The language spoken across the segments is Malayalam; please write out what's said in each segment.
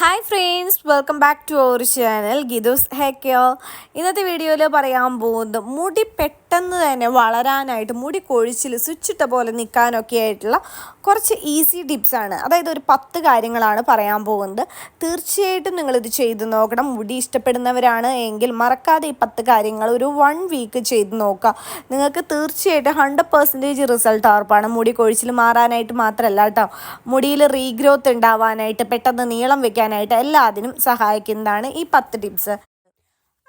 Hi friends welcome back to our channel Geethus ഹേക്കോ ഇന്നത്തെ വീഡിയോയിൽ പറയാൻ പോകുന്നത് മുടി പെട്ടെന്ന് തന്നെ വളരാനായിട്ട് മുടി കൊഴിച്ചിൽ സ്വിച്ചിട്ട പോലെ നിൽക്കാനൊക്കെ ആയിട്ടുള്ള കുറച്ച് ഈസി ടിപ്സാണ് അതായത് ഒരു പത്ത് കാര്യങ്ങളാണ് പറയാൻ പോകുന്നത്. തീർച്ചയായിട്ടും നിങ്ങളിത് ചെയ്ത് നോക്കണം. മുടി ഇഷ്ടപ്പെടുന്നവരാണ് എങ്കിൽ മറക്കാതെ ഈ പത്ത് കാര്യങ്ങൾ ഒരു വൺ വീക്ക് ചെയ്ത് നോക്കുക. നിങ്ങൾക്ക് തീർച്ചയായിട്ടും ഹൺഡ്രഡ് പെർസെന്റേജ് റിസൾട്ട് ഉറപ്പാണ്. മുടി കൊഴിച്ചിൽ മാറാനായിട്ട് മാത്രമല്ല കേട്ടോ. മുടിയിൽ റീഗ്രോത്ത് ഉണ്ടാവാനായിട്ട് പെട്ടെന്ന് നീളം വെക്കാനായിട്ട് എല്ലാത്തിനും സഹായിക്കുന്നതാണ് ഈ പത്ത് ടിപ്സ്.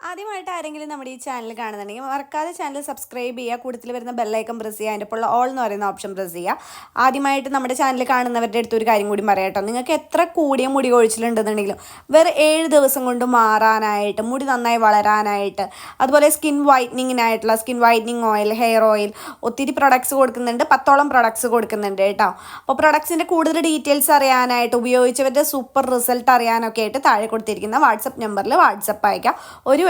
ആദ്യമായിട്ട് ആരെങ്കിലും നമ്മുടെ ഈ ചാനൽ കാണുന്നുണ്ടെങ്കിൽ മറക്കാതെ ചാനൽ സബ്സ്ക്രൈബ് ചെയ്യുക. കൂടുതൽ വരുന്ന ബെല്ലൈക്കൺ പ്രസ് ചെയ്യുക. അതിന്റെ ഇപ്പോൾ ഓൾ എന്ന് പറയുന്ന ഓപ്ഷൻ പ്രസ് ചെയ്യുക. ആദ്യമായിട്ട് നമ്മുടെ ചാനൽ കാണുന്നവരുടെ അടുത്ത് ഒരു കാര്യം കൂടി പറയാട്ടോ നിങ്ങൾക്ക് എത്ര കൂടിയ മുടി കൊഴിച്ചിലുണ്ടെന്നുണ്ടെങ്കിലും വേറെ ഏഴ് ദിവസം കൊണ്ട് മാറാനായിട്ട് മുടി നന്നായി വളരാനായിട്ട് അതുപോലെ skin വൈറ്റനിങ്ങിനായിട്ടുള്ള skin whitening oil hair oil ഒത്തിരി പ്രൊഡക്ട്സ് കൊടുക്കുന്നുണ്ട്. പത്തോളം പ്രൊഡക്ട്സ് കൊടുക്കുന്നുണ്ട് കേട്ടോ. അപ്പോൾ പ്രൊഡക്ട്സിന്റെ കൂടുതൽ ഡീറ്റെയിൽസ് അറിയാനായിട്ട് ഉപയോഗിച്ചവരുടെ സൂപ്പർ റിസൾട്ട് അറിയാനൊക്കെ ആയിട്ട് താഴെ കൊടുത്തിരിക്കുന്ന വാട്സപ്പ് നമ്പറിൽ വാട്സപ്പ് അയക്കാം ഒരു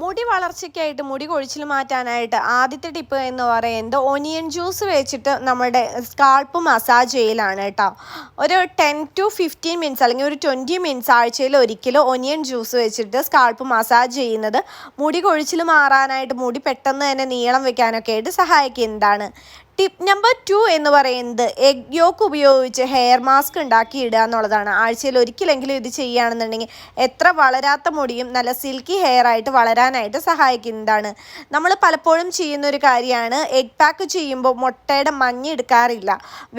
മുടി വളർച്ചയ്ക്കായിട്ട് മുടി കൊഴിച്ചിൽ മാറ്റാനായിട്ട് ആദ്യത്തെ ടിപ്പ് എന്ന് പറയുന്നത് ഒനിയൻ ജ്യൂസ് വെച്ചിട്ട് നമ്മുടെ സ്കാൾപ്പ് മസാജ് ചെയ്യലാണ് കേട്ടോ. ഒരു ടെൻ ടു ഫിഫ്റ്റീൻ മിനിറ്റ്സ് അല്ലെങ്കിൽ ഒരു ട്വന്റി മിനിറ്റ്സ് ആഴ്ചയിൽ ഒരിക്കലും ഒനിയൻ ജ്യൂസ് വെച്ചിട്ട് സ്കാൾപ്പ് മസാജ് ചെയ്യുന്നത് മുടി കൊഴിച്ചിൽ മാറാനായിട്ട് മുടി പെട്ടെന്ന് തന്നെ നീളം വെക്കാനൊക്കെ ആയിട്ട് സഹായിക്കുന്നതാണ്. ടിപ്പ് നമ്പർ ടു എന്ന് പറയുന്നത് എഗ് യോക്ക് ഉപയോഗിച്ച് ഹെയർ മാസ്ക് ഉണ്ടാക്കി ഇടുക എന്നുള്ളതാണ്. ആഴ്ചയിൽ ഒരിക്കലെങ്കിലും ഇത് ചെയ്യുകയാണെന്നുണ്ടെങ്കിൽ എത്ര വളരാത്ത മുടിയും നല്ല സിൽക്കി ഹെയർ ആയിട്ട് വളരാനായിട്ട് സഹായിക്കുന്നതാണ്. നമ്മൾ പലപ്പോഴും ചെയ്യുന്ന ഒരു കാര്യമാണ് എഗ് പാക്ക് ചെയ്യുമ്പോൾ മുട്ടയുടെ മഞ്ഞ എടുക്കാറില്ല.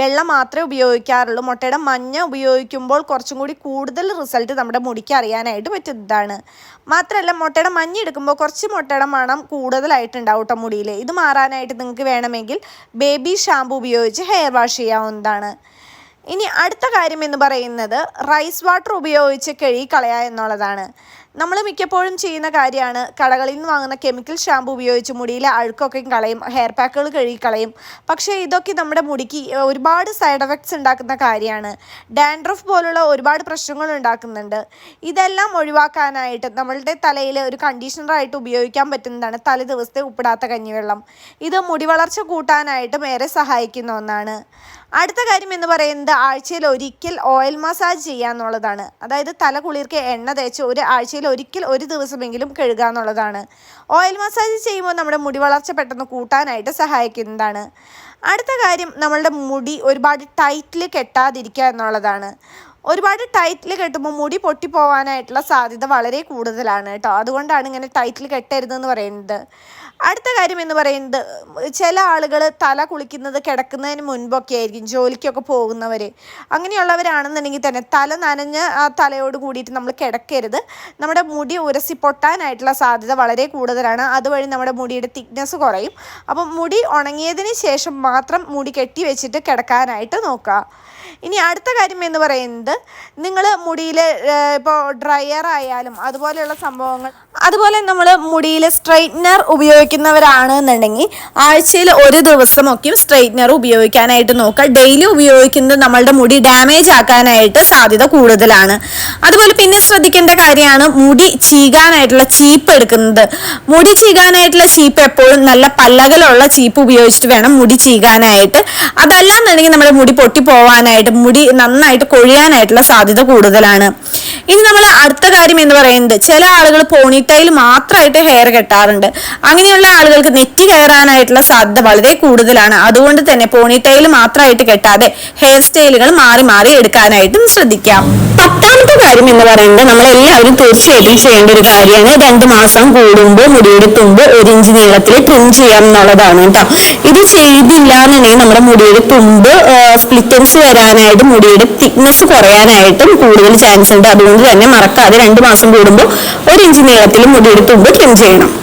വെള്ളം മാത്രമേ ഉപയോഗിക്കാറുള്ളൂ. മുട്ടയുടെ മഞ്ഞ ഉപയോഗിക്കുമ്പോൾ കുറച്ചും കൂടി കൂടുതൽ റിസൾട്ട് നമ്മുടെ മുടിക്ക് അറിയാനായിട്ട് പറ്റുന്നതാണ്. മാത്രമല്ല മുട്ടയുടെ മഞ്ഞ എടുക്കുമ്പോൾ കുറച്ച് മുട്ടയുടെ മണം കൂടുതലായിട്ടുണ്ടാവും കേട്ടോ മുടിയിൽ. ഇത് മാറാനായിട്ട് നിങ്ങൾക്ക് വേണമെങ്കിൽ ബേബി ഷാമ്പു ഉപയോഗിച്ച് ഹെയർ വാഷ് ചെയ്യാവുന്നതാണ്. ഇനി അടുത്ത കാര്യം എന്ന് പറയുന്നത് റൈസ് വാട്ടർ ഉപയോഗിച്ച് കഴുകി കളയുക എന്നുള്ളതാണ്. നമ്മൾ മിക്കപ്പോഴും ചെയ്യുന്ന കാര്യമാണ് കടകളിൽ നിന്ന് വാങ്ങുന്ന കെമിക്കൽ ഷാമ്പു ഉപയോഗിച്ച് മുടിയിലെ അഴുക്കൊക്കെ കളയും ഹെയർ പാക്കുകൾ കഴുകി കളയും. പക്ഷേ ഇതൊക്കെ നമ്മുടെ മുടിക്ക് ഒരുപാട് സൈഡ് എഫക്ട്സ് ഉണ്ടാക്കുന്ന കാര്യമാണ്. ഡാൻഡ്രഫ് പോലുള്ള ഒരുപാട് പ്രശ്നങ്ങൾ ഉണ്ടാക്കുന്നുണ്ട്. ഇതെല്ലാം ഒഴിവാക്കാനായിട്ട് നമ്മളുടെ തലയിൽ ഒരു കണ്ടീഷണറായിട്ട് ഉപയോഗിക്കാൻ പറ്റുന്നതാണ് തലേ ദിവസത്തെ ഉപ്പിടാത്ത കഞ്ഞിവെള്ളം. ഇത് മുടി വളർച്ച കൂട്ടാനായിട്ടും ഏറെ സഹായിക്കുന്ന ഒന്നാണ്. അടുത്ത കാര്യം എന്ന് പറയുന്നത് ആഴ്ചയിൽ ഒരിക്കൽ ഓയിൽ മസാജ് ചെയ്യുക എന്നുള്ളതാണ്. അതായത് തല കുളിർക്ക് എണ്ണ തേച്ച് ഒരു ആഴ്ചയിൽ ഒരിക്കൽ ഒരു ദിവസമെങ്കിലും കഴുകുക എന്നുള്ളതാണ്. ഓയിൽ മസാജ് ചെയ്യുമ്പോൾ നമ്മുടെ മുടി വളർച്ച പെട്ടെന്ന് കൂട്ടാനായിട്ട് സഹായിക്കുന്നതാണ്. അടുത്ത കാര്യം നമ്മളുടെ മുടി ഒരുപാട് ടൈറ്റിൽ കെട്ടാതിരിക്കുക എന്നുള്ളതാണ്. ഒരുപാട് ടൈറ്റിൽ കെട്ടുമ്പോൾ മുടി പൊട്ടിപ്പോവാനായിട്ടുള്ള സാധ്യത വളരെ കൂടുതലാണ് കേട്ടോ. അതുകൊണ്ടാണ് ഇങ്ങനെ ടൈറ്റിൽ കെട്ടരുതെന്ന് പറയുന്നത്. അടുത്ത കാര്യം എന്ന് പറയുന്നത് ചില ആളുകൾ തല കുളിക്കുന്നത് കിടക്കുന്നതിന് മുൻപൊക്കെ ആയിരിക്കും ജോലിക്കൊക്കെ പോകുന്നവർ അങ്ങനെയുള്ളവരാണെന്നുണ്ടെങ്കിൽ തന്നെ തല നനഞ്ഞ് ആ തലയോട് കൂടിയിട്ട് നമ്മൾ കിടക്കരുത്. നമ്മുടെ മുടി ഉരസി പൊട്ടാനായിട്ടുള്ള സാധ്യത വളരെ കൂടുതലാണ്. അതുവഴി നമ്മുടെ മുടിയുടെ തിക്നെസ് കുറയും. അപ്പം മുടി ഉണങ്ങിയതിന് ശേഷം മാത്രം മുടി കെട്ടി വെച്ചിട്ട് കിടക്കാനായിട്ട് നോക്കുക. ഇനി അടുത്ത കാര്യം എന്ന് പറയുന്നത് നിങ്ങൾ മുടിയിൽ ഇപ്പോൾ ഡ്രയർ ആയാലും അതുപോലെയുള്ള സംഭവങ്ങൾ അതുപോലെ നമ്മൾ മുടിയിൽ സ്ട്രൈറ്റ്നർ ഉപയോഗിക്കുന്നവരാണെന്നുണ്ടെങ്കിൽ ആഴ്ചയിൽ ഒരു ദിവസമൊക്കെയും സ്ട്രെയിറ്റ്നർ ഉപയോഗിക്കാനായിട്ട് നോക്കുക. ഡെയിലി ഉപയോഗിക്കുന്നത് നമ്മളുടെ മുടി ഡാമേജ് ആക്കാനായിട്ട് സാധ്യത കൂടുതലാണ്. അതുപോലെ പിന്നെ ശ്രദ്ധിക്കേണ്ട കാര്യമാണ് മുടി ചീകാനായിട്ടുള്ള ചീപ്പ് എടുക്കുന്നത്. മുടി ചീകാനായിട്ടുള്ള ചീപ്പ് എപ്പോഴും നല്ല പല്ലകലുള്ള ചീപ്പ് ഉപയോഗിച്ചിട്ട് വേണം മുടി ചീകാനായിട്ട്. അതല്ല എന്നുണ്ടെങ്കിൽ നമ്മുടെ മുടി പൊട്ടി പോവാനായിട്ട് മുടി നന്നായിട്ട് കൊഴിയാനായിട്ടുള്ള സാധ്യത കൂടുതലാണ്. ഇനി നമ്മൾ അടുത്ത കാര്യം എന്ന് പറയുന്നത് ചില ആളുകൾ പോണിറ്റയിൽ മാത്രമായിട്ട് ഹെയർ കെട്ടാറുണ്ട്. അങ്ങനെയുള്ള ആളുകൾക്ക് നെറ്റി കയറാനായിട്ടുള്ള സാധ്യത വളരെ കൂടുതലാണ്. അതുകൊണ്ട് തന്നെ പോണിടെയിൽ മാത്രമായിട്ട് കെട്ടാതെ ഹെയർ സ്റ്റൈലുകൾ മാറി മാറി എടുക്കാനായിട്ടും ശ്രദ്ധിക്കാം. പത്താമത്തെ കാര്യം എന്ന് പറയുന്നത് നമ്മൾ എല്ലാവരും തീർച്ചയായിട്ടും ചെയ്യേണ്ട ഒരു കാര്യമാണ്. രണ്ട് മാസം കൂടുമ്പോൾ മുടിയുടെ ഒരു ഇഞ്ച് നീളത്തിൽ ട്രിം ചെയ്യാം എന്നുള്ളതാണ് കേട്ടോ. ഇത് ചെയ്തില്ല എന്നുണ്ടെങ്കിൽ നമ്മുടെ മുടിയുടെ സ്പ്ലിറ്റൻസ് വരാനായിട്ടും മുടിയുടെ തിക്നെസ് കുറയാനായിട്ടും കൂടുതൽ ചാൻസ് ഉണ്ട്. അതുകൊണ്ട് തന്നെ മറക്കാതെ രണ്ട് മാസം കൂടുമ്പോൾ ഒരു ഇഞ്ച് നീളത്തിൽ മുടിയുടെ ട്രിം ചെയ്യണം.